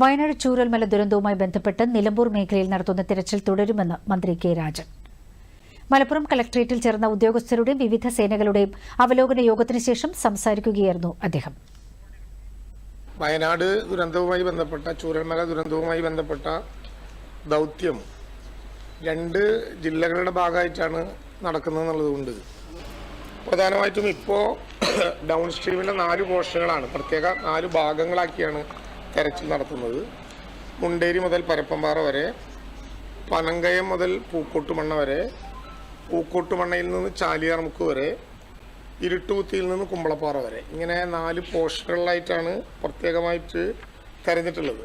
വയനാട് ചൂരൽമല ദുരന്തവുമായി ബന്ധപ്പെട്ട് നിലമ്പൂർ മേഖലയിൽ നടത്തുന്ന തിരച്ചിൽ തുടരുമെന്ന് മന്ത്രി കെ രാജൻ. മലപ്പുറം കളക്ടറേറ്റിൽ ചേർന്ന ഉദ്യോഗസ്ഥരുടെയും വിവിധ സേനകളുടെയും അവലോകന യോഗത്തിന് ശേഷം സംസാരിക്കുകയായിരുന്നു അദ്ദേഹം. വയനാട് ദുരന്തവുമായി ബന്ധപ്പെട്ട ചൂരൽമല ദുരന്തവുമായി ബന്ധപ്പെട്ട ദൗത്യം രണ്ട് ജില്ലകളുടെ ഭാഗമായിട്ടാണ് നടക്കുന്നത് എന്നുള്ളതുകൊണ്ട്. പ്രധാനമായിട്ടും ഇപ്പോൾ ഡൗൺ സ്ട്രീമിലെ നാല് പോർഷനുകളാണ് പ്രത്യേക നാല് ഭാഗങ്ങളാക്കിയാണ് തെരച്ചിൽ നടത്തുന്നത് മുണ്ടേരി മുതൽ പരപ്പമ്പാറ വരെ പനങ്കയം മുതൽ പൂക്കോട്ടുമണ്ണ വരെ പൂക്കോട്ടുമണ്ണയിൽ നിന്ന് ചാലിയാർമുക്ക് വരെ ഇരുട്ടുകുത്തിയിൽ നിന്ന് കുമ്പളപ്പാറ വരെ. ഇങ്ങനെ നാല് പോർഷനുകളിലായിട്ടാണ് പ്രത്യേകമായിട്ട് തെരഞ്ഞിട്ടുള്ളത്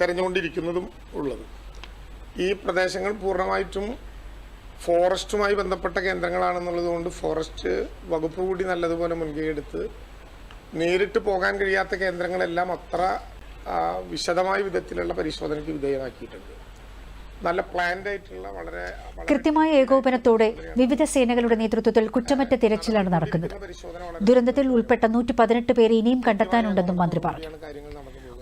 തെരഞ്ഞുകൊണ്ടിരിക്കുന്നതും ഉള്ളത്. ഈ പ്രദേശങ്ങൾ പൂർണമായിട്ടും ഫോറസ്റ്റുമായി ബന്ധപ്പെട്ട കേന്ദ്രങ്ങളാണെന്നുള്ളത് കൊണ്ട് ഫോറസ്റ്റ് വകുപ്പ് കൂടി നല്ലതുപോലെ മുൻകൈയെടുത്ത് നേരിട്ട് പോകാൻ കഴിയാത്ത കേന്ദ്രങ്ങളെല്ലാം അത്ര വിശദമായ വിധത്തിലുള്ള പരിശോധനയ്ക്ക് വിധേയമാക്കിയിട്ടുണ്ട്. നല്ല പ്ലാൻഡ് ആയിട്ടുള്ള വളരെ കൃത്യമായ ഏകോപനത്തോടെ വിവിധ സേനകളുടെ നേതൃത്വത്തിൽ കുറ്റമറ്റ തിരച്ചിലാണ് നടക്കുന്നത്. ദുരന്തത്തിൽ ഉൾപ്പെട്ട നൂറ്റി പതിനെട്ട് പേരെ ഇനിയും കണ്ടെത്താനുണ്ടെന്നും മന്ത്രി പറഞ്ഞു.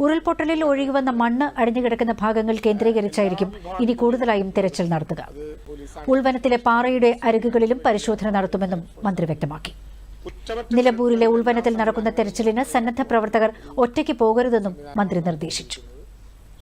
ഉരുൾപൊട്ടലിൽ ഒഴുകിവന്ന മണ്ണ് അടിഞ്ഞുകിടക്കുന്ന ഭാഗങ്ങൾ കേന്ദ്രീകരിച്ചായിരിക്കും ഇനി കൂടുതലായും തിരച്ചിൽ നടത്തുക. ഉൾവനത്തിലെ പാറയുടെ അരികുകളിലും പരിശോധന നടത്തുമെന്നും മന്ത്രി വ്യക്തമാക്കി. നിലമ്പൂരിലെ ഉൾവനത്തിൽ നടക്കുന്ന തെരച്ചിലിന് സന്നദ്ധ പ്രവർത്തകർ ഒറ്റയ്ക്ക് പോകരുതെന്നും മന്ത്രി നിർദ്ദേശിച്ചു.